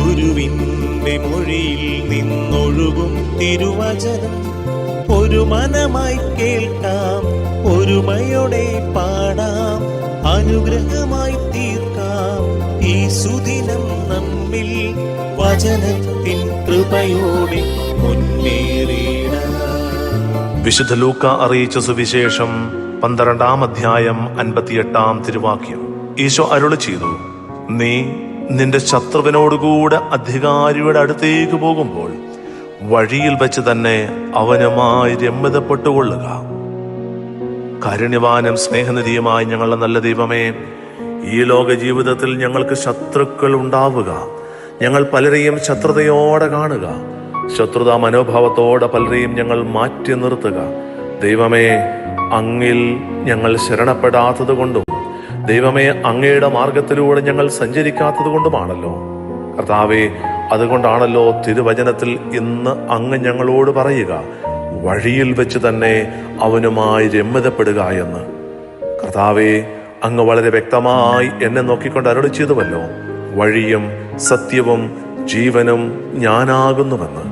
ഗുരുവിന്റെ മൊഴിയിൽ നിന്നൊഴുകും തിരുവചനം. ഒരു മനമായി കേൾക്കാം ഒരുമയോടെ പാടാം അനുഗ്രഹമായി തീർക്കാം. ഈ സുദിനം നമ്മിൽ വചനത്തിൻ കൃപയോടെ മുന്നേറിയിടാം. വിശുദ്ധ ലൂക്ക അറിയിച്ച സുവിശേഷം പന്ത്രണ്ടാം അധ്യായം അൻപത്തിയെട്ടാം തിരുവാക്യം. ഈശോ അരുളി ചെയ്തു നീ നിന്റെ ശത്രുവിനോടുകൂടെ അധികാരിയുടെ അടുത്തേക്ക് പോകുമ്പോൾ വഴിയിൽ വെച്ച് തന്നെ അവനുമായി രമ്യതപ്പെട്ടുകൊള്ളുക. കാരുണ്യവാനും സ്നേഹനിധിയുമായി ഞങ്ങളുടെ നല്ല ദൈവമേ ഈ ലോക ജീവിതത്തിൽ ഞങ്ങൾക്ക് ശത്രുക്കൾ ഉണ്ടാവുക. ഞങ്ങൾ പലരെയും ശത്രുതയോടെ കാണുക. ശത്രുതാ മനോഭാവത്തോടെ പലരെയും ഞങ്ങൾ മാറ്റി നിർത്തുക. ദൈവമേ അങ്ങിൽ ഞങ്ങൾ ശരണപ്പെടാത്തത് കൊണ്ടും ദൈവമേ അങ്ങയുടെ മാർഗത്തിലൂടെ ഞങ്ങൾ സഞ്ചരിക്കാത്തത് കൊണ്ടുമാണല്ലോ കർത്താവെ അതുകൊണ്ടാണല്ലോ തിരുവചനത്തിൽ ഇന്ന് അങ്ങ് ഞങ്ങളോട് പറയുക വഴിയിൽ വെച്ച് തന്നെ അവനുമായി രമ്യതപ്പെടുക എന്ന്. കർത്താവെ അങ്ങ് വളരെ വ്യക്തമായി എന്നെ നോക്കിക്കൊണ്ട് അരുളി ചെയ്തുവല്ലോ വഴിയും സത്യവും ജീവനും ഞാനാകുന്നുവെന്ന്.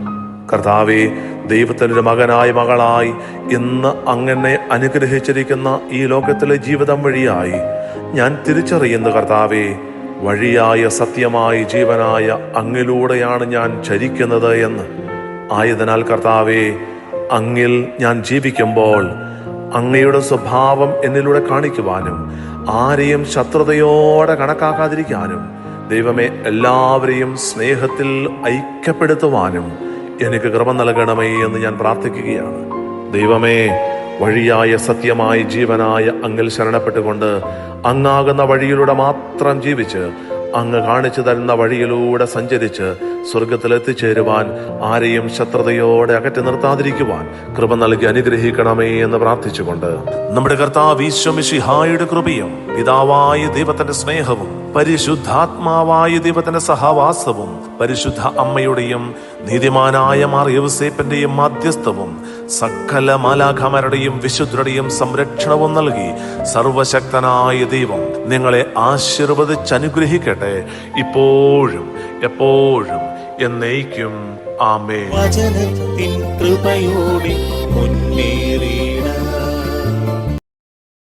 കർത്താവെ ദൈവത്തിന്റെ മകനായി മകളായി ഇന്ന് അങ്ങനെ അനുഗ്രഹിച്ചിരിക്കുന്ന ഈ ലോകത്തിലെ ജീവിതം വഴിയായി ഞാൻ തിരിച്ചറിയുന്നു കർത്താവെ വഴിയായ സത്യമായി ജീവനായ അങ്ങിലൂടെയാണ് ഞാൻ ചരിക്കുന്നത് എന്ന്. ആയതിനാൽ കർത്താവെ അങ്ങിൽ ഞാൻ ജീവിക്കുമ്പോൾ അങ്ങയുടെ സ്വഭാവം എന്നിലൂടെ കാണിക്കുവാനും ആരെയും ശത്രുതയോടെ കണക്കാക്കാതിരിക്കാനും ദൈവമേ എല്ലാവരെയും സ്നേഹത്തിൽ ഐക്യപ്പെടുത്തുവാനും എനിക്ക് കൃപ നൽകണമേ എന്ന് ഞാൻ പ്രാർത്ഥിക്കുകയാണ്. ദൈവമേ വഴിയായ സത്യമായ ജീവനായ അങ്ങിൽ ശരണപ്പെട്ടുകൊണ്ട് അങ്ങാകുന്ന വഴിയിലൂടെ മാത്രം ജീവിച്ച് അങ്ങ് കാണിച്ചു തരുന്ന വഴിയിലൂടെ സഞ്ചരിച്ച് സ്വർഗത്തിൽ എത്തിച്ചേരുവാൻ ആരെയും ശത്രുതയോടെ അകറ്റി നിർത്താതിരിക്കുവാൻ കൃപ നൽകി അനുഗ്രഹിക്കണമേ എന്ന് പ്രാർത്ഥിച്ചുകൊണ്ട് നമ്മുടെ കർത്താവ് ഈശ്വമിഷിഹായുടെ കൃപയും പിതാവായ ദൈവത്തിന്റെ സ്നേഹവും പരിശുദ്ധാത്മാവായ ദൈവത്തിന്റെ സഹവാസവും പരിശുദ്ധ അമ്മയുടെയും നീതിമാനായ മാർ മാധ്യസ്ഥവും സകല മാലാഖമാരുടെയും വിശുദ്ധരുടെയും സംരക്ഷണവും നൽകി സർവശക്തനായ ദൈവം നിങ്ങളെ ആശീർവദിച്ചനുഗ്രഹിക്കട്ടെ ഇപ്പോഴും എപ്പോഴും എന്നേക്കും. ആമേ വചനത്തിൻ കൃപയോടെ മുന്നേറി.